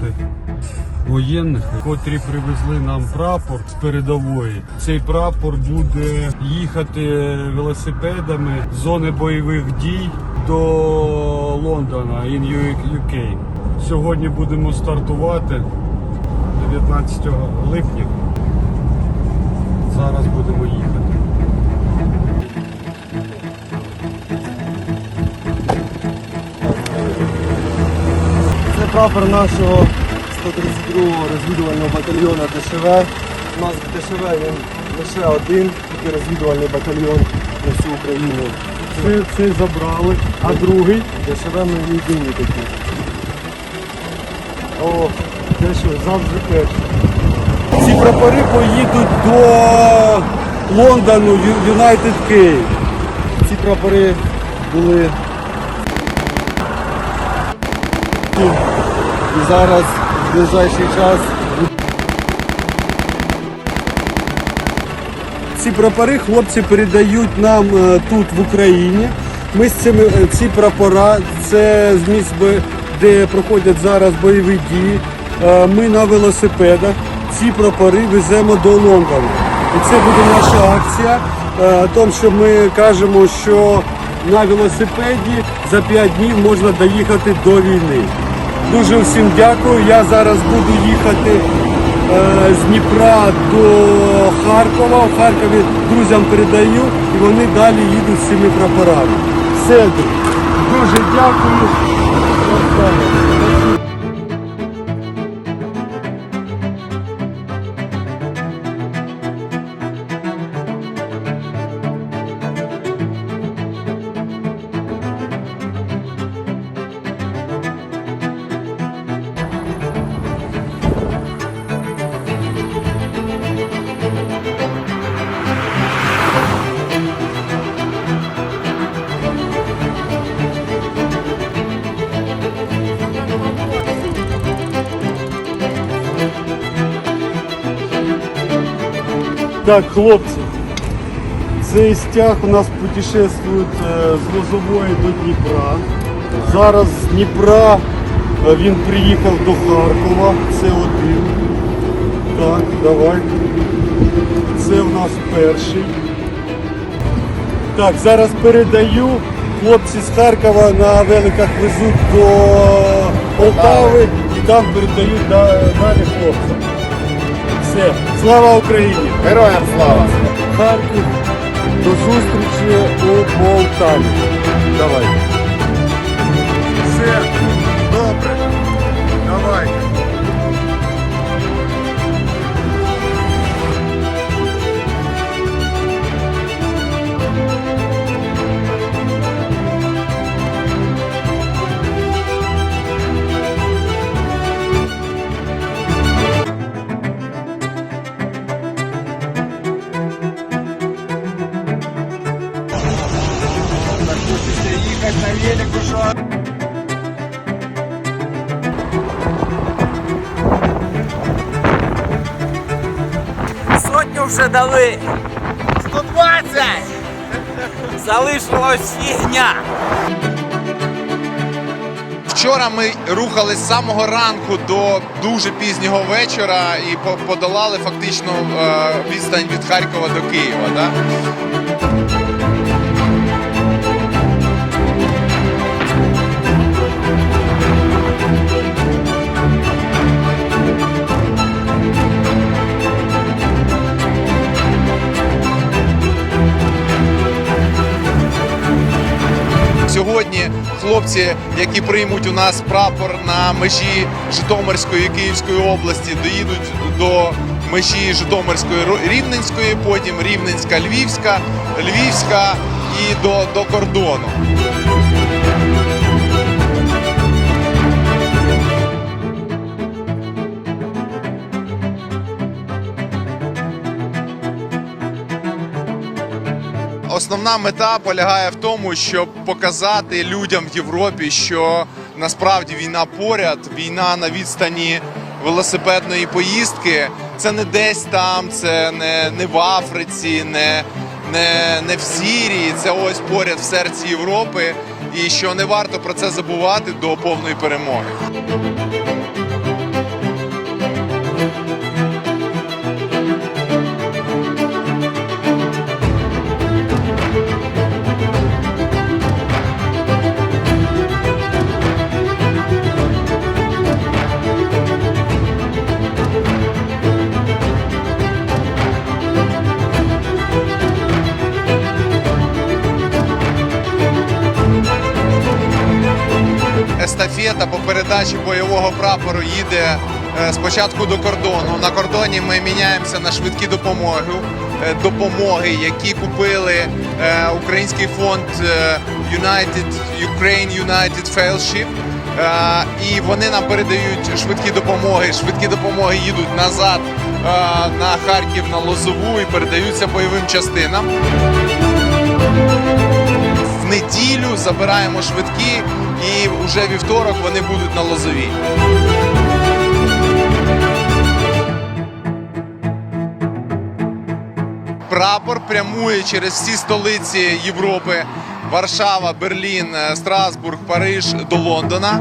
привітати воєнних, котрі привезли нам прапор з передової. Цей прапор буде їхати велосипедами з зони бойових дій до Лондона in UK. Сьогодні будемо стартувати 19 липня. Зараз будемо їхати. Це нашого 132-го розвідувального батальйону ДШВ. У нас в ДШВ він лише один, тільки розвідувальний батальйон на всю Україну. Це, це забрали, а другий ДШВ ми єдині такі. О, що завжди перший. Ці прапори поїдуть до Лондону, Ю- United Київ. Ці прапори були і зараз в ближайший час Ці прапори хлопці передають нам е, тут в Україні. Ми з цими е, ці прапора, це з місць, де проходять зараз бойові дії. Е, Ми на велосипедах ці прапори веземо до Лондона. І це буде наша акція. Тому що ми кажемо, що на велосипеді за 5 днів можна доїхати до війни. Дуже всім дякую. Я зараз буду їхати е, з Дніпра до Харкова. В Харкові друзям передаю і вони далі їдуть з цими прапорами. Все, дуже дякую. Так, хлопці, цей стяг у нас путешествує е, з Лозової до Дніпра. Зараз з Дніпра е, він приїхав до Харкова. Це один. Так, давай. Це у нас перший. Так, зараз передаю. Хлопці з Харкова на великах везуть до Полтави і там передають да- далі хлопцям. Все, слава Україні! Героям слава! Харків. До зустрічі у Полтаві. Давай. Вже дали. 120! Залишилось фігня. Вчора ми рухали з самого ранку до дуже пізнього вечора і подолали фактично е, відстань від Харкова до Києва. Да? Сьогодні хлопці, які приймуть у нас прапор на межі Житомирської і Київської області, доїдуть до межі Житомирської Рівненської, потім Рівненська, Львівська, Львівська і до, до кордону. Основна мета полягає в тому, щоб показати людям в Європі, що насправді війна поряд, війна на відстані велосипедної поїздки. Це не десь там, це не, не в Африці, не, не, не в Сірії. Це ось поряд в серці Європи. І що не варто про це забувати до повної перемоги. Естафета по передачі бойового прапору їде е, спочатку до кордону. На кордоні ми міняємося на швидкі допомоги, е, допомоги, які купили е, український фонд United Ukraine United Fellowship. Е, І вони нам передають швидкі допомоги. Швидкі допомоги їдуть назад на Харків на Лозову і передаються бойовим частинам. В неділю забираємо швидкі, і вже вівторок вони будуть на Лозовій. Прапор прямує через всі столиці Європи: Варшава, Берлін, е, Страсбург, Париж до Лондона.